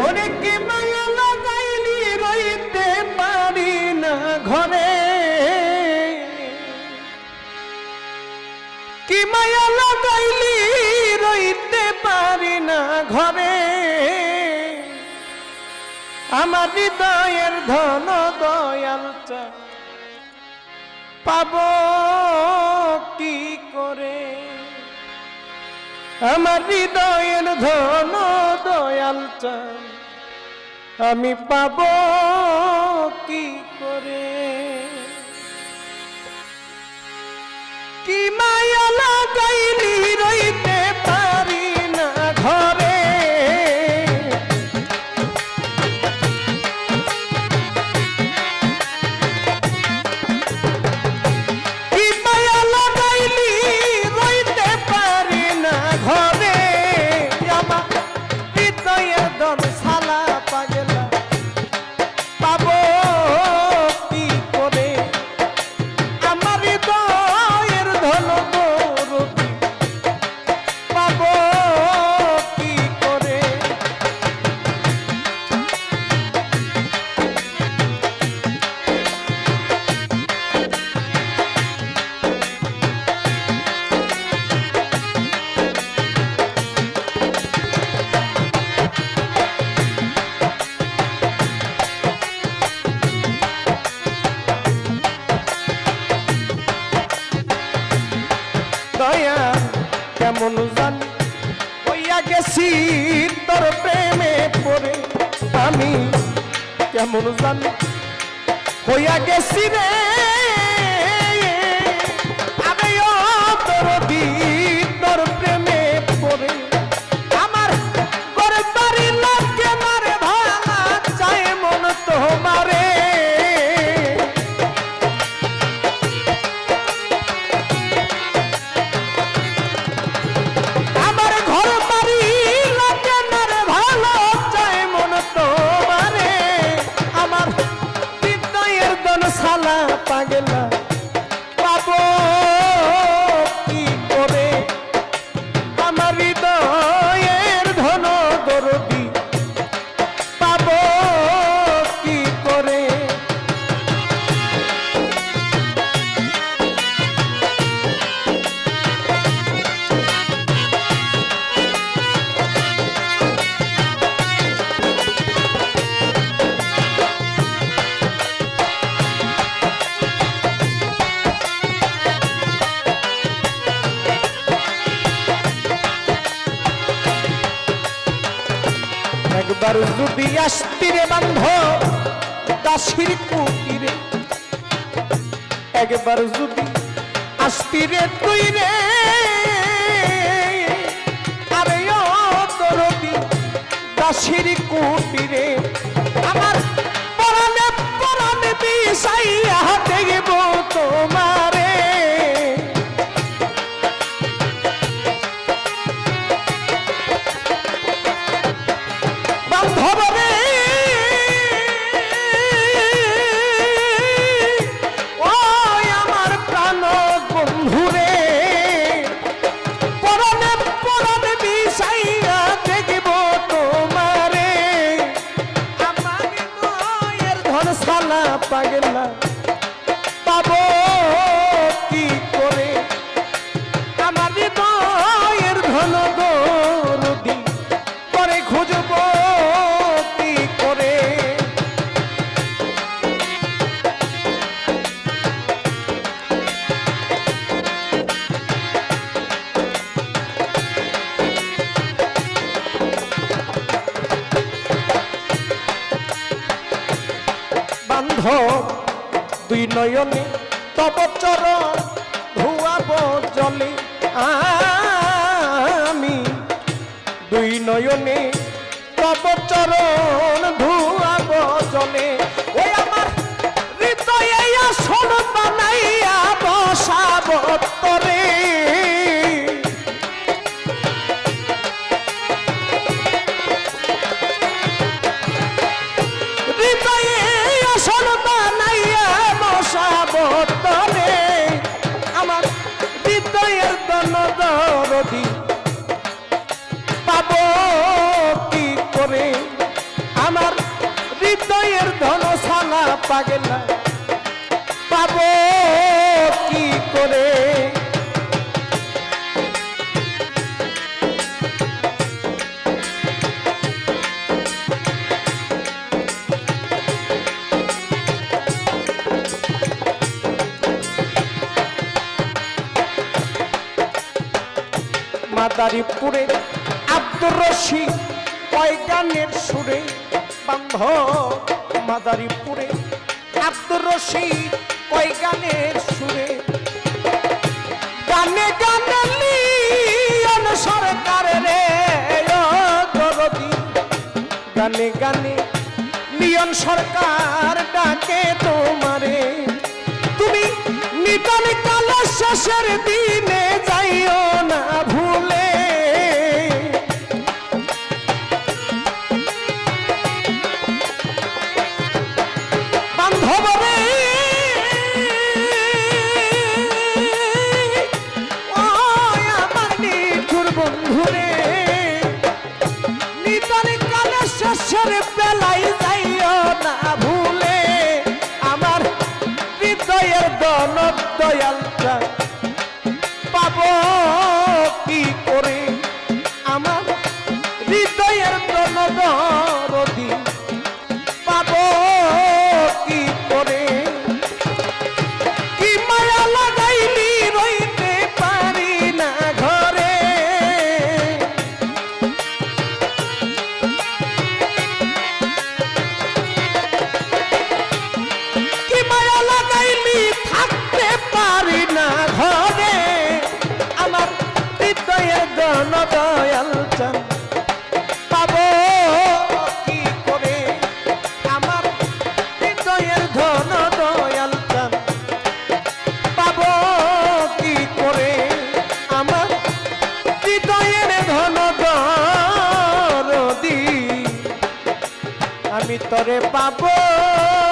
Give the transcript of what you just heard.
ওরে কি মায়া লাগাইলি রইতে পারি না ঘরে। কি মায়া লাগাইলি রইতে পারি না ঘরে। আমার হৃদয়ের ধন দয়াল পাব কি করে? আমার হৃদয়ের ধন দয়াল চান। আমি পাব কি করে? কি মায়া লাগাইলি কেমন জান কইয়া গেছি তোর প্রেমে পড়ে আমি কেমন জান কইয়া গেছি রে সালা পাগলা একবার যদি আসতিরে বান্ধ দাসির কুটিরে। একবার যদি আসতিরে তুই রে আরে দাসির কুটিরে। আমার দুই নয়নে তব চরণ ধুয়াব জলে আমি। দুই নয়নে তব চরণ ধুয়াব জলে। ওই আমার হৃদয়ে আসন বানাইয়া বসাব দরদি পাব কি করে? আমার হৃদয়ের ধনশালা পাবো কি করে? মাদারীপুরে আব্দুর রশিদ গানের সুরে বান্ধ মাদারীপুরে। আব্দুর রশিদ গানের সুরে গানে গানে লিয়ন সরকার রে দরদি। গানে গানে লিয়ন সরকার ডাকে তোমারে। তুমি নিতন কাল শেষের দিনে বেলায় আমি পাবো।